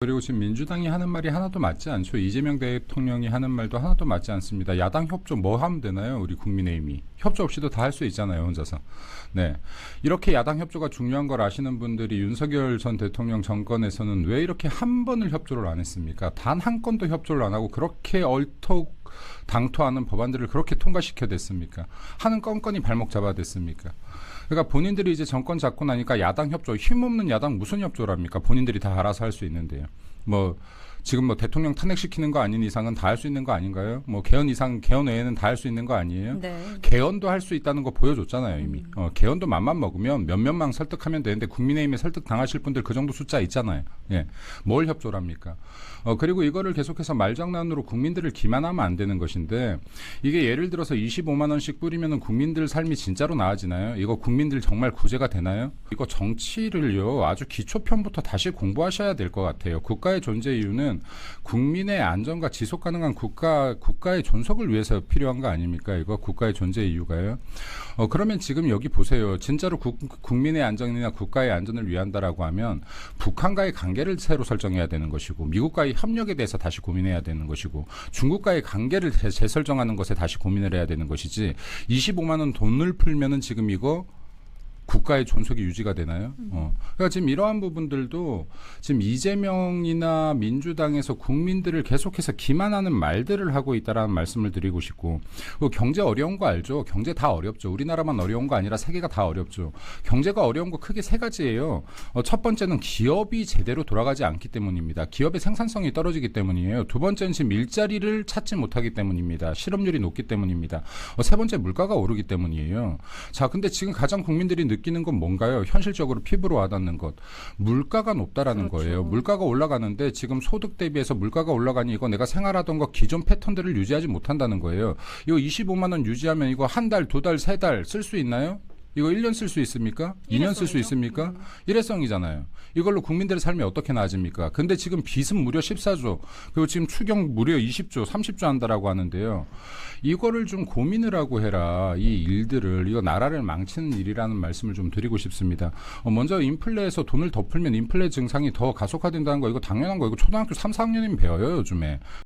그리고 지금 민주당이 하는 말이 하나도 맞지 않죠. 이재명 대통령이 하는 말도 하나도 맞지 않습니다. 야당 협조 뭐 하면 되나요? 우리 국민의힘이 협조 없이도 다 할 수 있잖아요, 혼자서. 네, 이렇게 야당 협조가 중요한 걸 아시는 분들이 윤석열 전 대통령 정권에서는 왜 이렇게 한 번을 협조를 안 했습니까? 단 한 건도 협조를 안 하고 그렇게 얼토 당토하는 법안들을 그렇게 통과시켜 댔습니까? 하는 건건이 발목 잡아 댔습니까? 그러니까 본인들이 이제 정권 잡고 나니까 야당 협조, 힘없는 야당 무슨 협조랍니까? 본인들이 다 알아서 할 수 있는데요. 뭐 지금 뭐 대통령 탄핵시키는 거 아닌 이상은 다 할 수 있는 거 아닌가요? 뭐 개헌 이상 개헌 외에는 다 할 수 있는 거 아니에요? 네. 개헌도 할 수 있다는 거 보여줬잖아요 이미. 음. 어, 개헌도 맘만 먹으면 몇몇 명 설득하면 되는데 국민의힘에 설득 당하실 분들 그 정도 숫자 있잖아요. 예, 뭘 협조랍니까? 어 그리고 이거를 계속해서 말장난으로 국민들을 기만하면 안 되는 것인데 이게 예를 들어서 25만 원씩 뿌리면은 국민들 삶이 진짜로 나아지나요? 이거 국민 들 정말 구제가 되나요? 이거 정치를요 아주 기초편부터 다시 공부하셔야 될 것 같아요. 국가의 존재 이유는 국민의 안전과 지속 가능한 국가 국가의 존속을 위해서 필요한 거 아닙니까? 이거 국가의 존재 이유가요. 어 그러면 지금 여기 보세요. 진짜로 국, 국민의 안전이나 국가의 안전을 위한다라고 하면 북한과의 관계를 새로 설정해야 되는 것이고 미국과의 협력에 대해서 다시 고민해야 되는 것이고 중국과의 관계를 재- 재설정하는 것에 다시 고민을 해야 되는 것이지 25만 원 돈을 풀면은 지금 이거 국가의 존속이 유지가 되나요? 어. 그러니까 지금 이러한 부분들도 지금 이재명이나 민주당에서 국민들을 계속해서 기만하는 말들을 하고 있다라는 말씀을 드리고 싶고 그리고 경제 어려운 거 알죠? 경제 다 어렵죠. 우리나라만 어려운 거 아니라 세계가 다 어렵죠. 경제가 어려운 거 크게 세 가지예요. 어, 첫 번째는 기업이 제대로 돌아가지 않기 때문입니다. 기업의 생산성이 떨어지기 때문이에요. 두 번째는 지금 일자리를 찾지 못하기 때문입니다. 실업률이 높기 때문입니다. 어, 세 번째 물가가 오르기 때문이에요. 자, 근데 지금 가장 국민들이 느 끼는 건 뭔가요? 현실적으로 피부로 와닿는 것. 물가가 높다라는 그렇죠. 거예요. 물가가 올라가는데 지금 소득 대비해서 물가가 올라가니 이거 내가 생활하던 거 기존 패턴들을 유지하지 못한다는 거예요. 이거 25만 원 유지하면 이거 한 달, 두 달, 세 달 쓸 수 있나요? 이거 1년 쓸 수 있습니까? 2년 쓸 수. 있습니까? 음. 일회성이잖아요. 이걸로 국민들의 삶이 어떻게 나아집니까? 근데 지금 빚은 무려 14조, 그리고 지금 추경 무려 20조, 30조 한다라고 하는데요. 이거를 좀 고민을 하고 해라. 이 일들을 이거 나라를 망치는 일이라는 말씀을 좀 드리고 싶습니다. 어, 먼저 인플레에서 돈을 더 풀면 인플레 증상이 더 가속화된다는 거 이거 당연한 거 이거 초등학교 3, 4학년이면 배워요 요즘에.